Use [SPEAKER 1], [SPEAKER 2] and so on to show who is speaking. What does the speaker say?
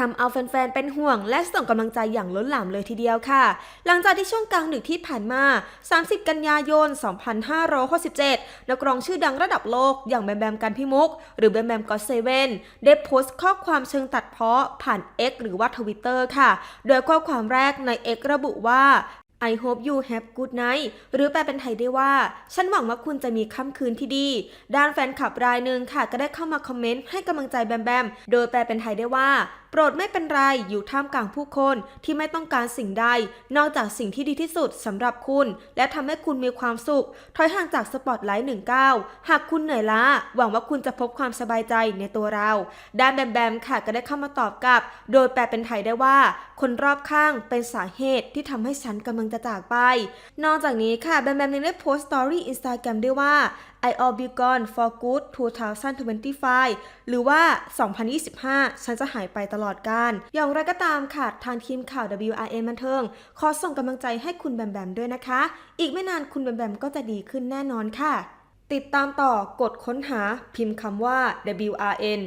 [SPEAKER 1] ทำเอาแฟนๆ เป็นห่วง และส่งกำลังใจอย่างล้นหลามเลยทีเดียวค่ะ หลังจากที่ช่วงกลางดึกที่ผ่านมา 30 กันยายน 2567 นักร้องชื่อดังระดับโลกอย่างแบมแบมกันพิมุก หรือแบมแบมก็เซเว่นได้โพสต์ข้อความเชิงตัดเพ้อผ่าน X หรือว่าทวิตเตอร์ค่ะ โดยข้อความแรกใน X ระบุว่า I hope you have good night หรือแปลเป็นไทยได้ว่า ฉันหวังว่าคุณจะมีค่ำคืนที่ดี ด้านแฟนคลับรายหนึ่งค่ะ ก็ได้เข้ามาคอมเมนต์ให้กำลังใจแบมแบม โดยแปลเป็นไทยได้ว่า โปรดไม่เป็นไรอยู่ท่ามกลางผู้คนที่ไม่ต้องการสิ่งใด นอกจากสิ่งที่ดีที่สุดสำหรับคุณ และทำให้คุณมีความสุข ถอยห่างจากสปอตไลท์หนึ่งก้าวหากคุณเหนื่อยล้า หวังว่าคุณจะพบความสบายใจในตัวเราด้านแบมแบมค่ะก็ได้เข้ามาตอบกลับ โดยแปลเป็นไทยได้ว่า คนรอบข้างเป็นสาเหตุที่ทำให้ฉันกำลังจะจากไป นอกจากนี้ค่ะแบมแบมยังได้โพสต์สตอรี่อินสตาแกรมด้วยว่า I'll be gone for good 2025 หรือว่า 2025 ฉันจะหายไปตลอดการ อย่างไรก็ตามค่ะ ทางทีมข่าว WRN บันเทิง ขอส่งกำลังใจให้คุณแบมแบมด้วยนะคะ อีกไม่นานคุณแบมแบมก็จะดีขึ้นแน่นอนค่ะ ติดตามต่อกดค้นหาพิมพ์คำว่า WRN